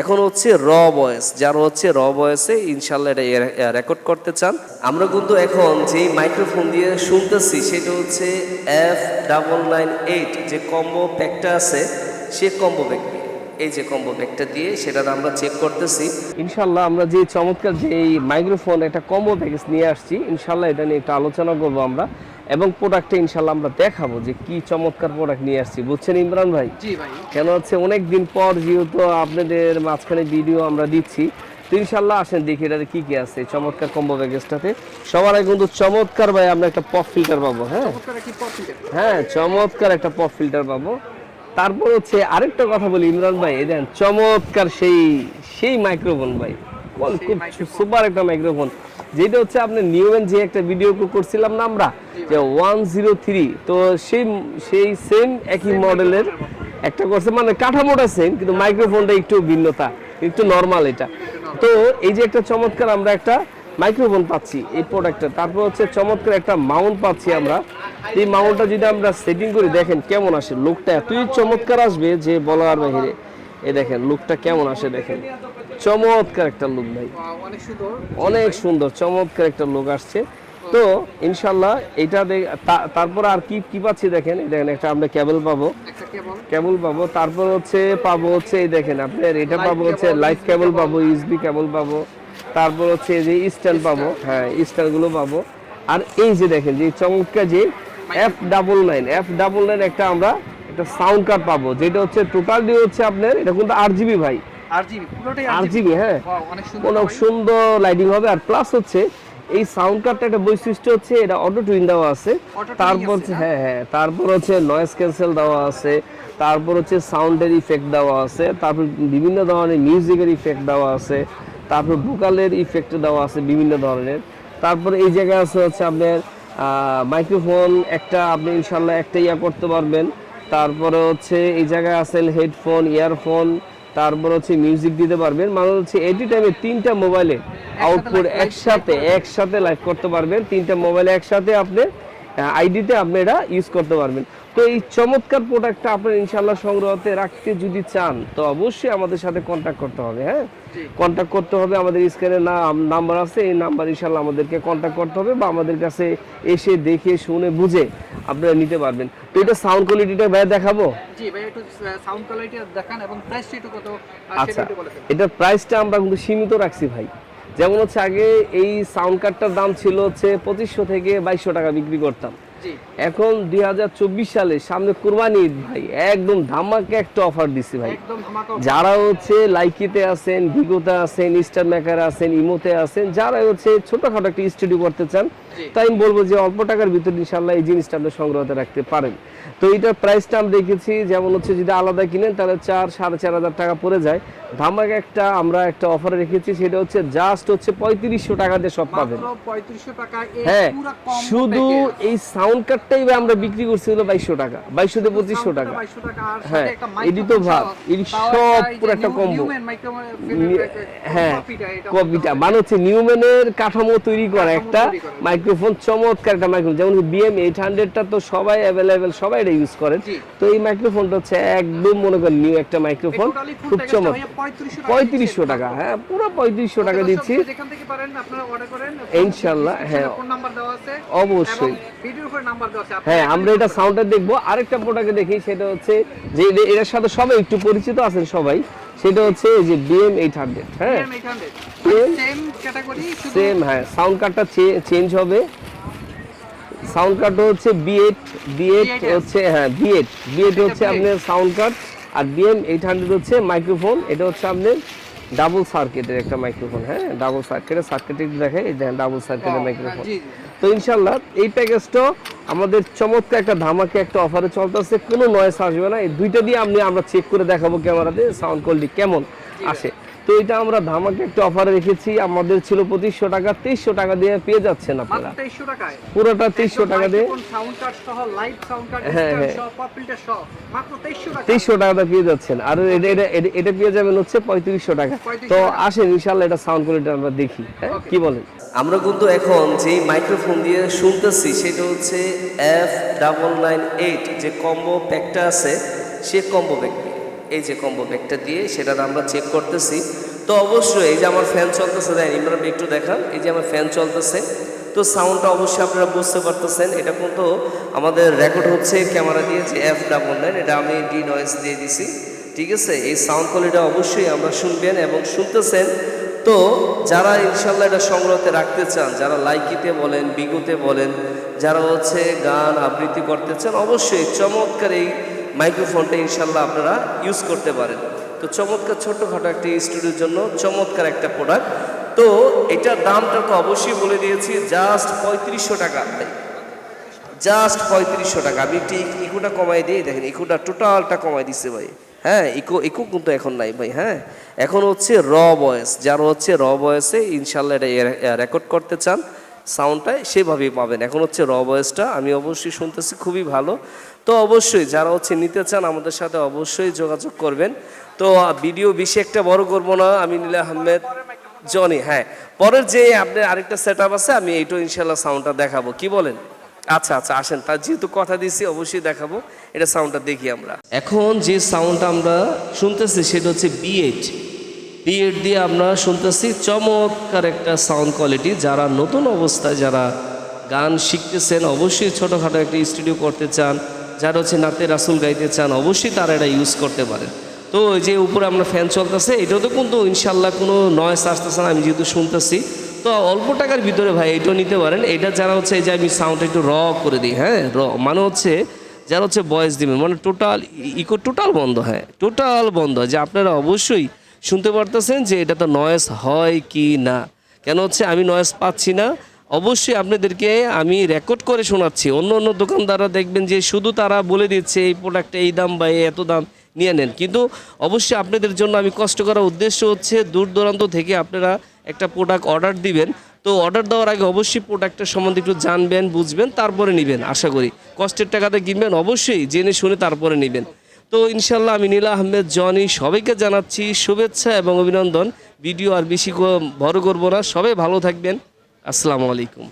এখন হচ্ছে র বয়েস। যারা হচ্ছে র ভয়েসে ইনশাল্লাহ এটা রেকর্ড করতে চান। আমরা কিন্তু এখন যেই মাইক্রোফোন দিয়ে শুনতেছি, সেটা হচ্ছে এফ ডাবল নাইন এইট যে কম্বো প্যাকটা আছে, সে কম্বো প্যাক এই যে কম্বো ব্যাগটা দিয়ে সেটা আমরা চেক করতেছি। ইনশাল্লাহ আমরা যে চমৎকার যে এই মাইক্রোফোন একটা কম্বো প্যাকেজ নিয়ে আসছি ইনশাল্লাহ এটা নিয়ে একটু আলোচনা করব আমরা। এবং প্রোডাক্টটা ইনশাল্লাহ আমরা দেখাবো যে কি চমৎকার প্রোডাক্ট নিয়ে আসছি। বুঝছেন ইমরান ভাই? জি ভাই। কেন হচ্ছে অনেক দিন পর যেহেতু আপনাদের মাঝখানে ভিডিও আমরা দিচ্ছি তো ইনশাল্লাহ আসেন দেখি এটাতে কি কি আছে চমৎকার কম্বো প্যাকেজটাতে সবার আগে কিন্তু চমৎকার ভাই আমরা একটা পপ ফিল্টার পাবো হ্যাঁ? চমৎকার কি প্রফিট হ্যাঁ চমৎকার একটা পপ ফিল্টার পাবো। তারপর হচ্ছে আরেকটা কথা বলি ইমরান ভাই এই দেন চমৎকার সেই সেই মাইক্রোফোন ভাই। বল, খুব সুপার একটা মাইক্রোফোন যেটা হচ্ছে আপনি নিউমেন যে একটা ভিডিও করছিলাম না আমরা যে ওয়ান জিরো থ্রি তো সেই সেই সেম একই মডেলের একটা করছে মানে কাঠামোটা সেম কিন্তু মাইক্রোফোনটা একটু ভিন্নতা একটু নর্মাল এটা। তো এই যে একটা চমৎকার আমরা একটা মাইক্রোফোন পাচ্ছি এই প্রোডাক্টটা তারপর হচ্ছে চমৎকার একটা মাউন্ট পাচ্ছি আমরা। এই মাউন্টটা যদি আমরা সেটিং করি, দেখেন কেমন আসে। লুকটা এতই চমৎকার আসবে যে বলার বাহিরে এই দেখেন, লুকটা কেমন আসে দেখেন। চমৎকার একটা লুক ভাই। অনেক সুন্দর, চমৎকার একটা লুক আসছে। তো ইনশাল্লাহ এটা তারপর আর কি কি পাচ্ছি দেখেন? দেখেন, একটা আমরা কেবল পাবো। কেবল পাবো। তারপর হচ্ছে, পাবো হচ্ছে, এই দেখেন আপনার, এটা পাবো হচ্ছে লাইট কেবল পাবো ইউএসবি কেবল পাবো। তারপর হচ্ছে যে স্ট্যান্ড পাবো। হ্যাঁ স্ট্যান্ডগুলো পাবো। আর এই যে দেখেন, যে চমৎকার যে F double nine F double nine একটা আমরা একটা সাউন্ড কার্ড পাবো যেটা হচ্ছে টোটাল হচ্ছে আপনার এটা কিন্তু আট জিবি ভাই। হ্যাঁ। অনেক সুন্দর লাইটিং হবে। আর প্লাস হচ্ছে এই সাউন্ড কার্ডটা একটা বৈশিষ্ট্য হচ্ছে এটা অটো টুইন দেওয়া আছে। তারপর হ্যাঁ হ্যাঁ। তারপর হচ্ছে নয়েজ ক্যান্সেল দেওয়া আছে। তারপর হচ্ছে সাউন্ডের ইফেক্ট দেওয়া আছে। তারপর বিভিন্ন ধরনের মিউজিকের ইফেক্ট দেওয়া আছে। তারপর ভোকালের ইফেক্ট দেওয়া আছে বিভিন্ন ধরনের। তারপর এই জায়গায় আছে হচ্ছে আপনার মাইক্রোফোন একটা আপনি ইনশাল্লাহ একটা ইয়া করতে পারবেন। তারপরে হচ্ছে এই জায়গায় আছেন হেডফোন ইয়ারফোন তারপর হচ্ছে মিউজিক দিতে পারবেন। মানে হচ্ছে এটি টাইমে তিনটা মোবাইলে আউটপুট একসাথে একসাথে লাইভ করতে পারবেন। তিনটা মোবাইলে একসাথে আপনি আইডিতে আপনি এটা ইউজ করতে পারবেন। তো এই চমৎকার প্রোডাক্টটা আপনার ইনশাল্লাহ সংগ্রহতে রাখতে যদি চান তো অবশ্যই আমাদের সাথে কন্ট্যাক্ট করতে হবে হ্যাঁ। কন্ট্যাক্ট করতে হবে আমাদের স্ক্রিনে নাম নাম্বার আছে এই নাম্বার ইনশাল্লাহ আমাদেরকে কন্ট্যাক্ট করতে হবে বা আমাদের কাছে এসে দেখে শুনে বুঝে আপনারা নিতে পারবেন। তো এটা সাউন্ড কোয়ালিটিটা ভাই দেখাবো? জি ভাই একটু সাউন্ড কোয়ালিটি দেখান এবং প্রাইসটা একটু কত আচ্ছা এটার প্রাইসটা আমরা কিন্তু সীমিত রাখছি ভাই। যেমন হচ্ছে আগে এই সাউন্ড কার্ডটার দাম ছিল হচ্ছে পঁচিশশো থেকে বাইশশো টাকা বিক্রি করতাম। এখন দুই হাজার চব্বিশ সালে সামনে কুরবানি ঈদ ভাই। একদম ধামাকে একটা অফার দিছি ভাই। যারা হচ্ছে লাইকিতে আছেন ভিগোতে আছেন স্টার মেকার আছেন ইমোতে আছেন যারা হচ্ছে ছোটখাটো একটা স্টুডিও করতে চান তাই আমি বলব যে অল্প টাকার ভিতরে ইনশাল্লাহ এই জিনিসটা আপনি সংগ্রহতে রাখতে পারেন। তো এইটার প্রাইসটা আমি দেখেছি যেমন হচ্ছে যদি আলাদা কিনেন তাহলে চার সাড়ে চার হাজার টাকা পড়ে যায়। ধামাকে একটা আমরা একটা অফার রেখেছি সেটা হচ্ছে জাস্ট হচ্ছে পঁয়ত্রিশশো টাকা দিয়ে সব পাবেন। মাত্র 3500 টাকা হ্যাঁ শুধু এই সাউন্ড কার্ডটাই আমরা বিক্রি করছি হলো বাইশশো টাকা। বাইশশো থেকে পঁচিশশো টাকা। 2200 টাকা আর হ্যাঁ, এডি তো ভাব, তাও সব পুরো একটা এর হ্যাঁ কপিটা মানে হচ্ছে নিউম্যানের কাঠামো তৈরি করা একটা মাইক্রোফোন চমৎকার একটা মাইক্রোফোন যেমন বিএম এইট হান্ড্রেডটা তো সবাই অ্যাভেলেবেল সবাই এটা ইউজ করেন। তো এই মাইক্রোফোনটা হচ্ছে একদম মনে করেন নিউ একটা মাইক্রোফোন খুব চমৎকার ভাইয়া 3500 টাকা পঁয়ত্রিশশো টাকা হ্যাঁ পুরো পঁয়ত্রিশশো টাকা দিচ্ছি। ইনশাআল্লাহ, হ্যাঁ। অবশ্যই। ভিডিওর হ্যাঁ আমরা এটা সাউন্ডটা দেখব। আরেকটা প্রোডাক্টে দেখি সেটা হচ্ছে যে এটার সাথে সবাই একটু পরিচিত আছেন সবাই সেটা হচ্ছে যে বিএম এইট হান্ড্রেড হ্যাঁ? সেম হ্যাঁ সাউন্ড কার্ডটা চেঞ্জ হবে। সাউন্ড কার্ড হচ্ছে বিএড বিএড হচ্ছে হ্যাঁ বিএড বিএড হচ্ছে আপনার সাউন্ড কার্ড আর বিএম এইট হান্ড্রেড হচ্ছে মাইক্রোফোন এটা হচ্ছে আপনার ডাবল সার্কিটের একটা মাইক্রোফোন হ্যাঁ ডাবল সার্কিটের সার্কিট দেখে এই ডাবল সার্কিটের মাইক্রোফোন তো ইনশাল্লাহ এই প্যাকেজটা আমাদের চমৎকার একটা ধামাকে একটা অফারে চলতেছে। কোনো নয়েস আসবে না। এই দুইটা দিয়ে আমি আমরা চেক করে দেখাবো ক্যামেরাতে সাউন্ড কোয়ালিটি কেমন আসে। তো এটা আমরা ধামাকে একটা অফারে রেখেছি। আমাদের ছিল পঁচিশশো টাকা তেইশশো টাকা দিয়ে পেয়ে যাচ্ছেন আপনারা। মাত্র 2300 টাকায়। পুরোটা তেইশশো টাকা দিয়ে। সাউন্ড কার্ড সহ লাইভ সাউন্ড কার্ড হ্যাঁ, হ্যাঁ। সহ পপ ফিল্টার সহ মাত্র 2300 টাকা। তেইশশো টাকাটা পেয়ে যাচ্ছেন। আর এটা এটা এটা- পেয়ে যাবেন হচ্ছে পঁয়ত্রিশশো টাকা। তো টাকা। আসেন ইনশাল্লাহ এটা সাউন্ড কোয়ালিটি আমরা দেখি। হ্যাঁ কি বলেন? আমরা কিন্তু এখন যে মাইক্রোফোন দিয়ে শুনতেছি সেটা হচ্ছে এফ ডাবল নাইন এইট যে কম্বো প্যাকটা আছে সে কম্বো প্যাক এই যে কম্বো ব্যাগটা দিয়ে সেটা আমরা চেক করতেছি। তো অবশ্যই এই যে আমার ফ্যান চলতেছে, দেন ইমরান একটু দেখান, এই যে আমার ফ্যান চলতেছে। তো সাউন্ডটা অবশ্যই আপনারা বুঝতে পারতেছেন, এটা কিন্তু আমাদের রেকর্ড হচ্ছে ক্যামেরা দিয়ে যে এফ ডাবল নাইন এটা আমি ডি নয়েস দিয়ে দিছি, ঠিক আছে? এই সাউন্ড কোয়ালিটি অবশ্যই আমরা শুনবেন এবং শুনতেছেন। তো যারা ইনশাল্লাহ এটা সংগ্রহতে রাখতে চান, যারা লাইকিতে বলেন, বিগুতে বলেন, যারা হচ্ছে গান আবৃত্তি করতে চান, অবশ্যই চমৎকার এই মাইক্রোফোনটা ইনশাল্লাহ আপনারা ইউজ করতে পারেন। তো চমৎকার ছোট্টখাটো একটি স্টুডিওর জন্য চমৎকার একটা প্রোডাক্ট তো এটার দামটা তো অবশ্যই বলে দিয়েছি জাস্ট পঁয়ত্রিশশো টাকা। জাস্ট পঁয়ত্রিশশো টাকা। আমি একটু ইক- ইকোটা কমাই দিই, দেখেন ইকোটা টোটালটা কমাই দিচ্ছে ভাই। হ্যাঁ ইকো ইকো কিন্তু এখন নাই ভাই হ্যাঁ। এখন হচ্ছে র ভয়েস যারা হচ্ছে র ভয়েসে ইনশাল্লাহ এটা রেকর্ড করতে চান সাউন্ডটাই সেভাবেই পাবেন। এখন হচ্ছে র ভয়েসটা আমি অবশ্যই শুনতেছি, খুবই ভালো। তো অবশ্যই যারা হচ্ছে নিতে চান আমাদের সাথে অবশ্যই যোগাযোগ করবেন। তো ভিডিও বেশি একটা বড় করব না, আমি নীলা আহমেদ, জনি হ্যাঁ। পরের যে আপনার আরেকটা সেট আছে, আমি এইটা ইনশাল্লাহ সাউন্ডটা দেখাবো। কি বলেন? আচ্ছা আচ্ছা আসেন। তার যেহেতু কথা দিয়েছি, অবশ্যই দেখাবো। এটা সাউন্ডটা দেখি আমরা। এখন যে সাউন্ডটা আমরা শুনতেছি, সেটা হচ্ছে বিএড বিএড দিয়ে আমরা শুনতেছি চমৎকার একটা সাউন্ড কোয়ালিটি যারা নতুন অবস্থায় যারা গান শিখতেছেন, অবশ্যই ছোটোখাটো একটা স্টুডিও করতে চান, যারা হচ্ছে নাতে রাসুল গাইতে চান, অবশ্যই তারা এটা ইউজ করতে পারেন। তো ওই যে উপরে আমরা ফ্যান চলতেছে, এটাও তো কিন্তু ইনশাল্লাহ কোনো নয়েস আসতেছে না, আমি যেহেতু শুনতেছি। তো অল্প টাকার ভিতরে ভাই এটাও নিতে পারেন। এটা যারা হচ্ছে, এই যে আমি সাউন্ড একটু র করে দিই হ্যাঁ র মানে হচ্ছে যারা হচ্ছে ভয়েস দিবেন মানে টোটাল ইকো টোটাল বন্ধ হ্যাঁ টোটাল বন্ধ। যে আপনারা অবশ্যই শুনতে পারতেছেন যে এটা তো নয়েস হয় কি না? কেন হচ্ছে আমি নয়েস পাচ্ছি না? অবশ্যই আপনাদেরকে আমি রেকর্ড করে শোনাচ্ছি। অন্য অন্য দোকানদাররা দেখবেন যে শুধু তারা বলে দিচ্ছে এই প্রোডাক্টটা এই দাম বা এত দাম নিয়ে নেন। কিন্তু অবশ্যই আপনাদের জন্য আমি কষ্ট করার উদ্দেশ্য হচ্ছে দূর দূরান্ত থেকে আপনারা একটা প্রোডাক্ট অর্ডার দিবেন। তো অর্ডার দেওয়ার আগে অবশ্যই প্রোডাক্টের সম্বন্ধে একটু জানবেন, বুঝবেন, তারপরে নেবেন, আশা করি। কষ্টের টাকাতে কিনবেন, অবশ্যই জেনে শুনে তারপরে নেবেন। তো ইনশাল্লাহ আমি নীলা আহমেদ, জনি, সবাইকে জানাচ্ছি শুভেচ্ছা এবং অভিনন্দন। ভিডিও আর বেশি বড় করব না। সবাই ভালো থাকবেন। আসসালামু আলাইকুম।